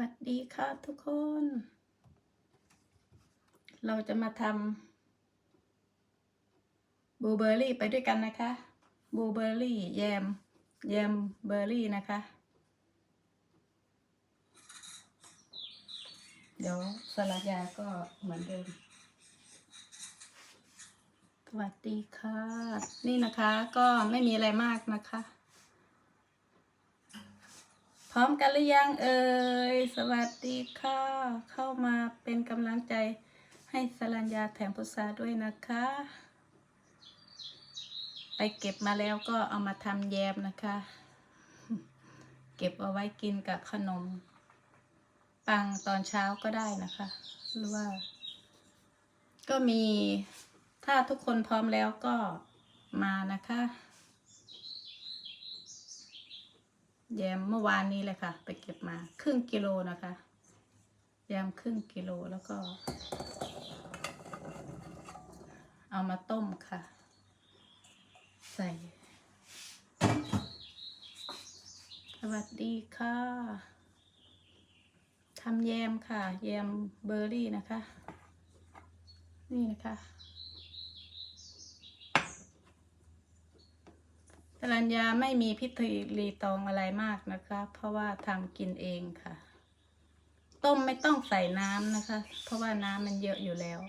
วัสดีค่ะทุกคน เราจะมาทำบลูเบอร์รี่ไปด้วยกันนะคะบลูเบอร์รี่แยมแยมเบอร์รี่นะคะ เดี๋ยวสลัดยาก็เหมือนเดิมสวัสดีค่ะ นี่นะคะก็ไม่มีอะไรมากนะคะ พร้อมกันหรือยังเอ่ย สวัสดีค่ะ เข้ามาเป็นกำลังใจให้สรัญญาแถมพุทราด้วยนะคะ ไปเก็บมาแล้วก็เอามาทำแยมนะคะ เก็บเอาไว้กินกับขนม ปังตอนเช้าก็ได้นะคะ หรือว่า ก็มีถ้าทุกคนพร้อมแล้วก็มานะคะ แยมเมื่อวานนี้เลยค่ะ ไปเก็บมาครึ่งกิโลนะคะแยมครึ่งกิโลแล้วก็ เอามาต้มค่ะ ใส่สวัสดีค่ะทำแยมค่ะ แยมเบอร์รี่นะคะ นี่นะคะ รัญญาไม่มีพิธีรีตองอะไรมากนะคะ เพราะว่าทำกินเองค่ะ ต้มไม่ต้องใส่น้ำนะคะ เพราะว่าน้ำมันเยอะอยู่แล้ว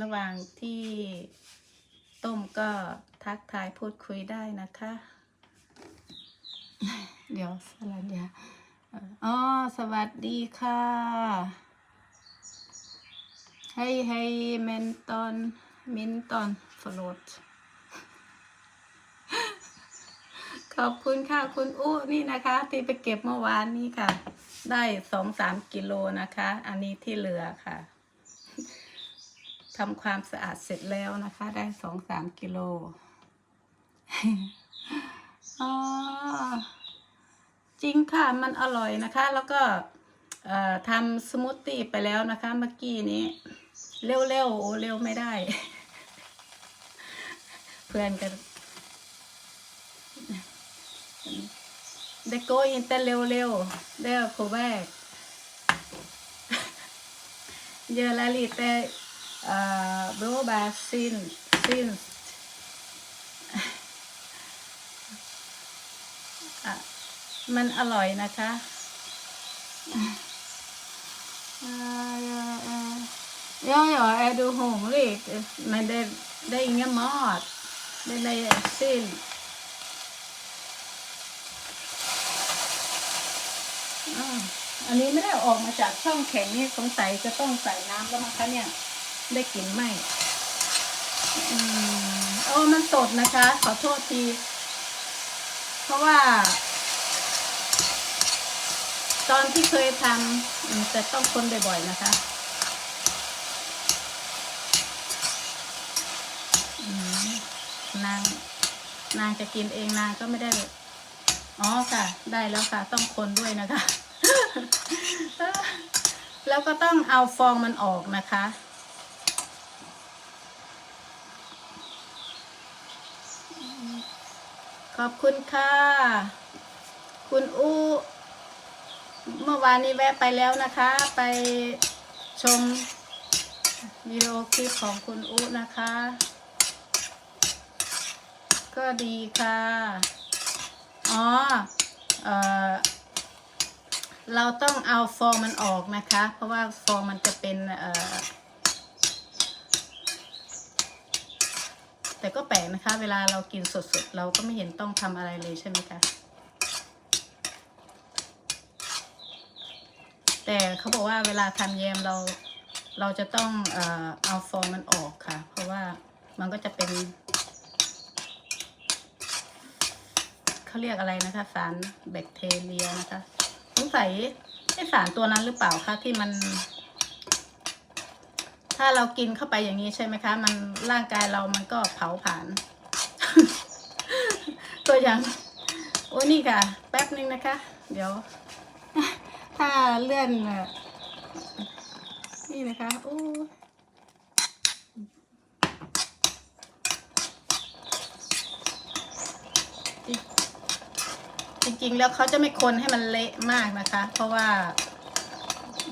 ระหว่างที่ต้มก็ทักทายพูดคุยได้นะคะ เดี๋ยวสรัญญาอ๋อสวัสดีค่ะ ให้ให้เมนตอนมินตอนฟลดขอบคุณค่ะ คุณอู้นี่นะคะ ที่ไปเก็บเมื่อวานนี้ค่ะ ได้สองสามกิโลนะคะ อันนี้ที่เหลือค่ะทำความสะอาดเสร็จแล้วนะคะ ได้สองสามกิโลจริงค่ะมันอร่อยนะคะ แล้วก็ทำสมูทตี้ไปแล้วนะคะเมื่อกี้นี้ เร็วๆโอ้เร็วไม่ได้ เพื่อนกันได้โกอินแต่เร็วๆได้โคแบกเยอะละลิแต่เอ่อบรูบาซินซินมันอร่อยนะคะ Ja, ja, är du hungrig? Men det, det är ingen mat. Det är sill. อ่าอันนี้ไม่ได้ออกมาจากช่องแข็งนี่สงสัยจะต้องใส่น้ำแล้วมั้งคะเนี่ย ได้กลิ่นไหมอืมโอ้มันสดนะคะ ขอโทษที เพราะว่า ตอนที่เคยทำอืมแต่ต้องคนบ่อยๆนะคะ อืมนาง นางจะกินเองนางก็ไม่ได้เลยอ๋อค่ะ ได้แล้วค่ะ ต้องคนด้วยนะคะ แล้วก็ต้องเอาฟองมันออกนะคะ ขอบคุณค่ะ คุณอู้เมื่อวานนี้แวะไปแล้วนะคะ ไปชมวิดีโอคลิปของคุณอู้นะคะ ก็ดีค่ะ อ๋อ เอ่อเราต้องเอาฟองมันออกนะคะ เพราะว่าฟองมันจะเป็น เอ่อแต่ก็แปลกนะคะ เวลาเรากินสดๆ เราก็ไม่เห็นต้องทำอะไรเลยใช่ไหมคะ แต่เขาบอกว่าเวลาทำแยมเราเราจะต้องเอ่อเอาฟองมันออกค่ะ เพราะว่ามันก็จะเป็น เขาเรียกอะไรนะคะ สารแบคทีเรียนะคะสงสัยไอสารตัวนั้นหรือเปล่าคะที่มัน ถ้าเรากินเข้าไปอย่างนี้ใช่ไหมคะ มันร่างกายเรามันก็เผาผลาญตัวอย่าง โอ้นี่ค่ะ แป๊บนึงนะคะ เดี๋ยว ถ้าเลื่อนนี่นะคะโอ้ ริง ๆ แล้วเขาจะไม่คนให้มันเละมากนะคะ เพราะว่า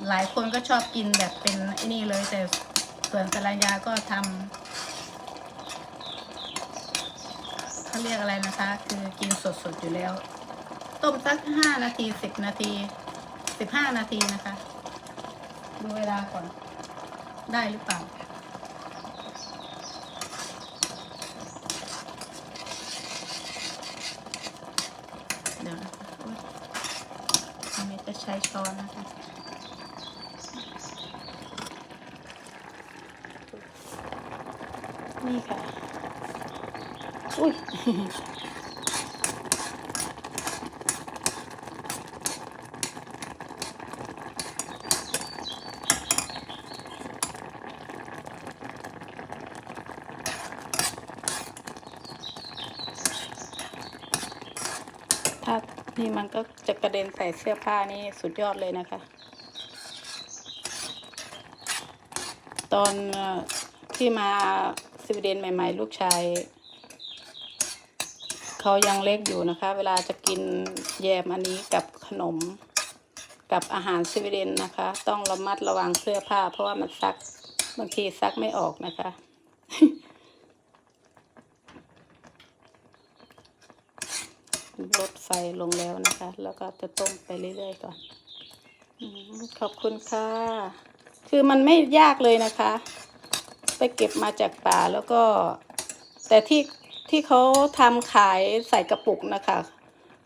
หลายคนก็ชอบกินแบบเป็นไอ้นี่เลยแต่ส่วนสรัญญาก็ทำเขาเรียกอะไรนะคะ คือกินสดๆอยู่แล้ว ต้มสักห้านาทีสิบนาทีสิบห้านาทีนะคะ ดูเวลาก่อน ได้หรือเปล่า เดี๋ยวนะคะอุ๊ยอันนี้ จะใช้ช้อนนะคะนี่ค่ะอุ้ย ถ้า นี่มันก็จะกระเด็นใส่เสื้อผ้านี่สุดยอดเลยนะคะ ตอนที่มาสวีเดนใหม่ ๆ ลูกชายเขายังเล็กอยู่นะคะ เวลาจะกินแยมอันนี้กับขนมกับอาหารสวีเดนนะคะ ต้องระมัดระวังเสื้อผ้า เพราะว่ามันซักบางทีซักไม่ออกนะคะ ลดไฟลงแล้วนะคะ แล้วก็จะต้มไปเรื่อยๆก่อนขอบคุณค่ะ คือมันไม่ยากเลยนะคะ ไปเก็บมาจากป่าแล้วก็ แต่ที่ที่เขาทำขายใส่กระปุกนะคะ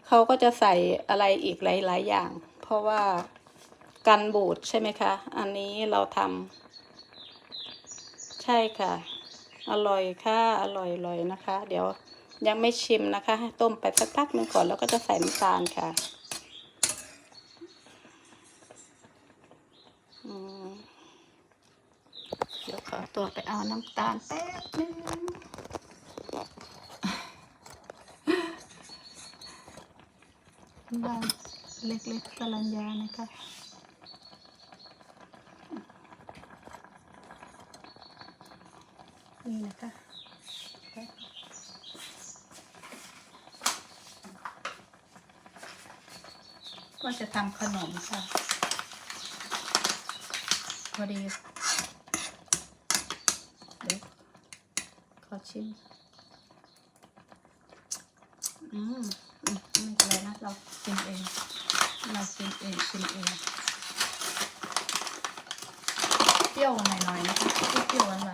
เขาก็จะใส่อะไรอีกหลาย ๆ อย่าง เพราะว่ากันบูดใช่ไหมคะ อันนี้เราทำใช่ค่ะ อร่อยค่ะ อร่อยอร่อยนะคะ เดี๋ยว ยังไม่ชิมนะคะต้มไปสักพักหนึ่งก่อนแล้วก็จะใส่น้ำตาลค่ะเดี๋ยวขอตัวไปเอาน้ำตาลแป๊บนึงบ้านเล็กๆกำลังยานะคะ นี่นะคะ ก็จะทำขนมค่ะ พอดีเดี๋ยวขอชิม อืมไม่เป็นไรนะ เรากินเอง เรากินเองชิมเอง เปรี้ยวหน่อยๆนะคะเปรี้ยวหวานๆข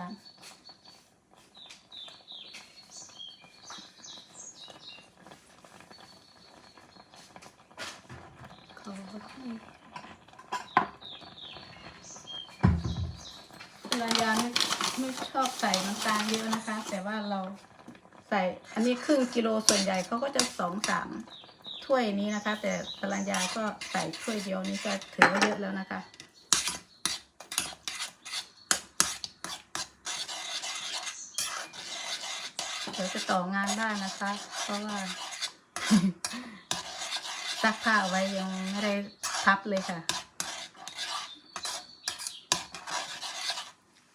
อให้ภรยาไม่ไม่ชอบใส่น้ำตาลเยอะนะคะ แต่ว่าเราใส่ อันนี้ครึ่งกิโลส่วนใหญ่เขาก็จะสองสามถ้วยนี้นะคะ แต่ภรรยาก็ใส่ถ้วยเดียวนี้ก็ถือว่าเยอะแล้วนะคะเดี๋ยวจะต่องานได้นะคะ เพราะว่า ซักผ้าไว้ยังไม่ได้พับเลยค่ะ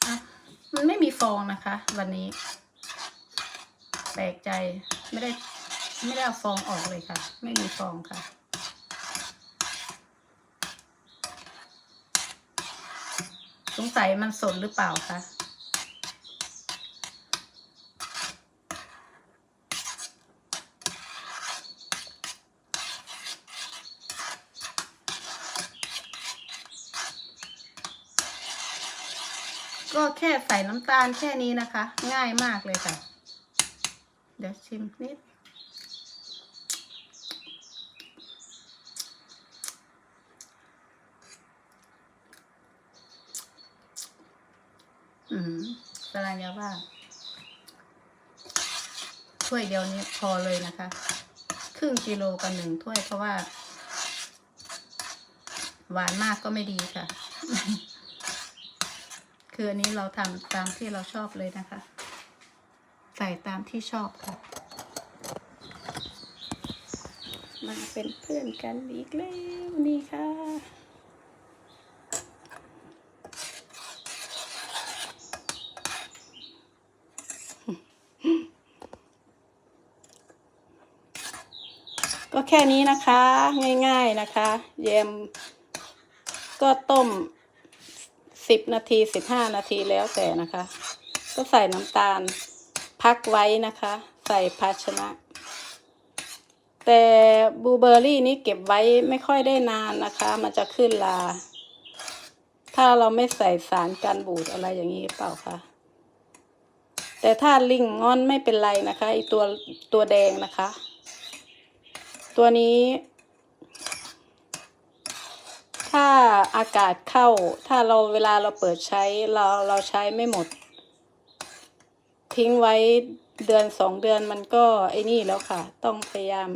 อะ มันไม่มีฟองนะคะ วันนี้ แปลกใจไม่ได้ไม่ได้เอาฟองออกเลยค่ะ ไม่มีฟองค่ะสงสัยมันสดหรือเปล่าคะ ก็แค่ใส่น้ำตาลแค่นี้นะคะ ง่ายมากเลยค่ะ เดี๋ยวชิมนิด อืมสลายาว่าถ้วยเดียวนี้พอเลยนะคะ ครึ่งกิโลกับหนึ่งถ้วยเพราะว่า หวานมากก็ไม่ดีค่ะ คืออันนี้เราทำตามที่เราชอบเลยนะคะ ใส่ตามที่ชอบค่ะ มาเป็นเพื่อนกันอีกแล้วนี่ค่ะก็แค่นี้นะคะ ง่ายๆนะคะ แยมก็ต้ม สิบนาทีสิบห้านาทีแล้วแต่นะคะ ก็ใส่น้ำตาล พักไว้นะคะ ใส่ภาชนะ แต่บลูเบอร์รี่นี้เก็บไว้ไม่ค่อยได้นานนะคะ มันจะขึ้นลา ถ้าเราไม่ใส่สารกันบูดอะไรอย่างนี้เปล่าคะแต่ถ้าลิงงอนไม่เป็นไรนะคะไอตัวตัวแดงนะคะ ตัวนี้ ถ้าอากาศเข้า ถ้าเราเวลาเราเปิดใช้เราเราใช้ไม่หมด ทิ้งไว้เดือนสองเดือนมันก็ไอ้นี่แล้วค่ะ ต้องพยายาม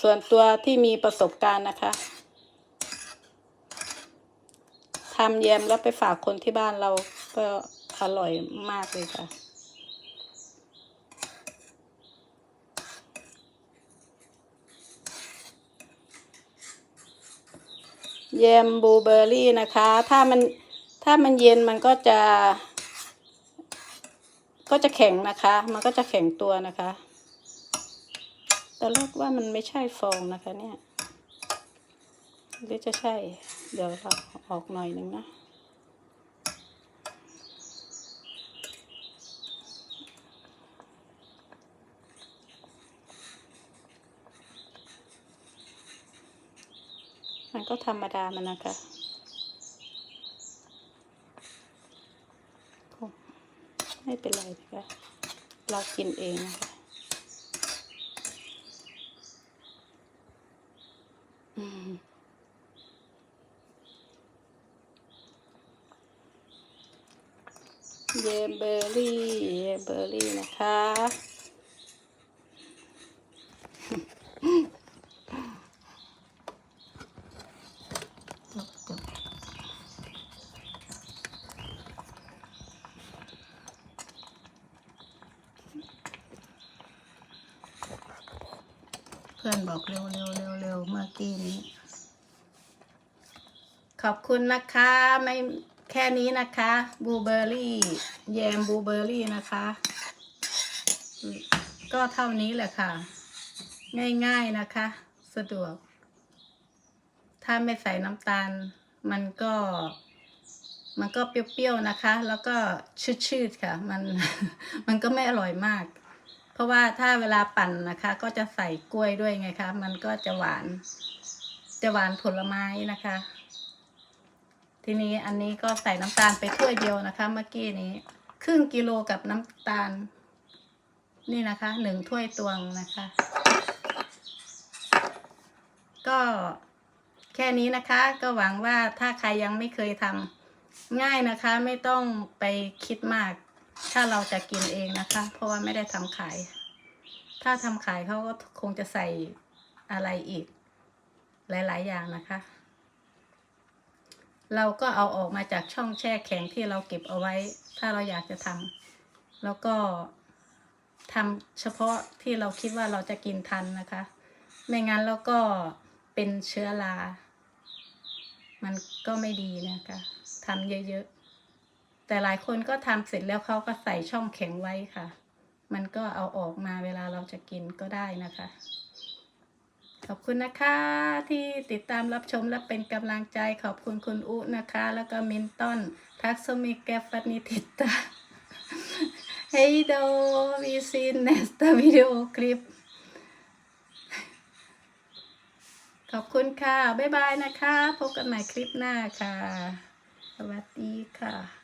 ส่วนตัวที่มีประสบการณ์นะคะทำแยมแล้วไปฝากคนที่บ้านเราก็อร่อยมากเลยค่ะ แยมบลูเบอร์รี่นะคะ ถ้ามันถ้ามันเย็นมันก็จะ ก็จะแข็งนะคะ มันก็จะแข็งตัวนะคะแต่เลือกว่ามันไม่ใช่ฟองนะคะเนี่ยหรือจะใช่ เดี๋ยวเราออกหน่อยหนึ่งนะ มันก็ธรรมดามันนะคะไม่เป็นไรนะคะ เรากินเองนะคะอืมเยมเบอร์รี่เยมเบอร์รี่นะคะ จบจบเพื่อนบอกเร็วเร็วเร็วเร็วเมื่อกี้นี้ ขอบคุณนะคะไม่แค่นี้นะคะบลูเบอร์รี่แยมบลูเบอร์รี่นะคะ ก็เท่านี้แหละค่ะ ง่ายๆนะคะ สะดวก ถ้าไม่ใส่น้ำตาล มันก็ มันก็เปรี้ยวๆนะคะ แล้วก็ชืดๆค่ะ มัน มันก็ไม่อร่อยมาก เพราะว่าถ้าเวลาปั่นนะคะ ก็จะใส่กล้วยด้วยไงคะ มันก็จะหวาน จะหวานผลไม้นะคะ ทีนี้อันนี้ก็ใส่น้ำตาลไปถ้วยเดียวนะคะ เมื่อกี้นี้ ครึ่งกิโลกับน้ำตาล นี่นะคะหนึ่งถ้วยตวงนะคะ ก็แค่นี้นะคะ ก็หวังว่าถ้าใครยังไม่เคยทำง่ายนะคะ ไม่ต้องไปคิดมาก ถ้าเราจะกินเองนะคะ เพราะว่าไม่ได้ทำขาย ถ้าทำขายเขาก็คงจะใส่อะไรอีก หลาย ๆ อย่างนะคะ เราก็เอาออกมาจากช่องแช่แข็งที่เราเก็บเอาไว้ ถ้าเราอยากจะทำแล้วก็ทำเฉพาะที่เราคิดว่าเราจะกินทันนะคะ ไม่งั้นแล้วก็เป็นเชื้อรา มันก็ไม่ดีนะคะทำเยอะ ๆ แต่หลายคนก็ทำเสร็จแล้วเขาก็ใส่ช่องแข็งไว้ค่ะ มันก็เอาออกมาเวลาเราจะกินก็ได้นะคะ ขอบคุณนะคะที่ติดตามรับชมและเป็นกำลังใจขอบคุณคุณอุนะคะ แล้วก็มินตันทักษมิแกฟันิติตา Hej då! Vi ses nästa videoklipp ขอบคุณค่ะ บ๊ายบายนะคะ พบกันใหม่คลิปหน้าค่ะ สวัสดีค่ะ